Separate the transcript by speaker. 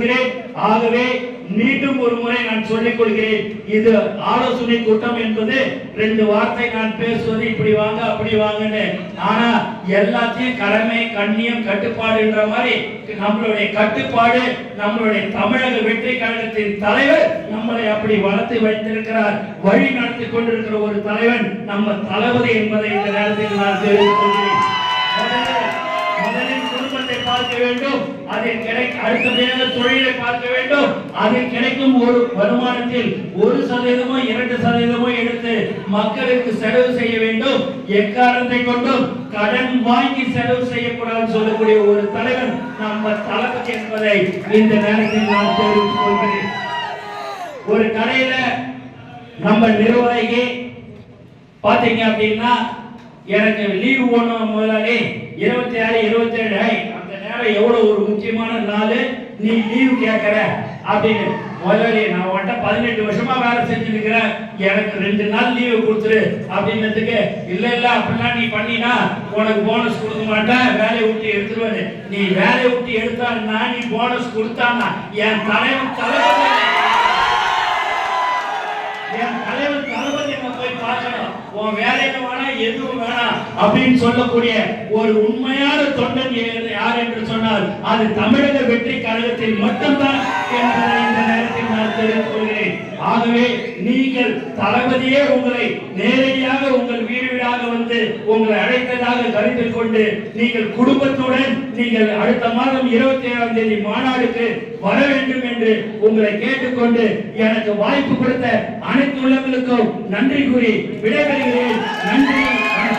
Speaker 1: கொள்கிறேன் ஆகவே மீண்டும் ஒரு முறை நான் சொல்லிக் கொள்கிறேன். இது ஆலோசனை கூட்டம் என்பது ரெண்டு வார்த்தை நான் பேசுவது இப்படி வாங்க அப்படி வாங்கன்னு. ஆனா எல்லாத்தையும் கடமை கண்ணியம் கட்டுப்பாடுன்ற மாதிரி நம்மளுடைய கட்டுப்பாடு நம்மளுடைய தமிழக வெற்றி கழகத்தின் தலைவர் நம்மளை அப்படி வளர்த்து வைத்திருக்கிறார். வழி நடத்தி கொண்டிருக்கிற ஒரு தலைவன் நம்ம தளபதி என்பதை இந்த நேரத்தில் நான் தெரிவித்துக் கொள்கிறேன். வேண்டும். அதில் கிடைக்க அடுத்தபடியாக தொழிலை பார்க்க வேண்டும். அதில் கிடைக்கும் ஒரு வருமானத்தில் ஒரு சதவீதமோ இரண்டு சதவீதமோ எடுத்து மக்களுக்கு செலவு செய்ய வேண்டும். எக்காரணத்தை கொண்டும் கடன் வாங்கி செலவு செய்யக்கூடாதுன்னு சொல்லக்கூடிய ஒரு தலைவன் நம்ம தலைவர் என்பதை இந்த நேரத்தில் நான் தெரிவித்துக் கொள்கிறேன். ஒரு கடையில நம்ம நிர்வாகி பாத்தீங்க அப்படின்னா எனக்கு லீவ் போடணும் முதலாளி. இருபத்தி ஆறு இருபத்தி ஏழு அந்த எவ்வளவு ஒரு முக்கியமான நாள்? நீ லீவ் கேட்கற அப்படின்னு முதலாளி நான் உன்கிட்ட பதினெட்டு வருஷமா வேலை செஞ்சுருக்கிறேன் எனக்கு ரெண்டு நாள் லீவு கொடுத்துரு அப்படின்னதுக்கு இல்ல இல்ல அப்படிலாம் நீ பண்ணினா உனக்கு போனஸ் கொடுக்க மாட்டேன். வேலையை விட்டு எடுத்துருவாரு நீ வேலையை விட்டு எடுத்தா நீ போனஸ் கொடுத்தானா என் தலைவன் தலைவன் உன் வேலைக்கு வேணாம் எதுவும் வேணாம் அப்படின்னு சொல்லக்கூடிய ஒரு உண்மையான தொண்டன் யார் என்று சொன்னால் அது தமிழக வெற்றி கழகத்தில் மட்டும்தான் என்பதை இந்த நேரத்தில் நான் தெரிந்து கொள்கிறேன். ஆகவே நீங்கள் தளபதியே உங்களை நேரடியாக உங்கள் வீடு வீடாக வந்து உங்களை அழைத்ததாக கருத்தில் கொண்டு நீங்கள் குடும்பத்துடன் நீங்கள் அடுத்த மாதம் இருபத்தி ஏழாம் தேதி மாநாடுக்கு வர வேண்டும் என்று உங்களை கேட்டுக்கொண்டு எனக்கு வாய்ப்பு கொடுத்த அனைத்து உள்ளங்களுக்கும் நன்றி கூறி விடைபெறுகிறேன். நன்றி.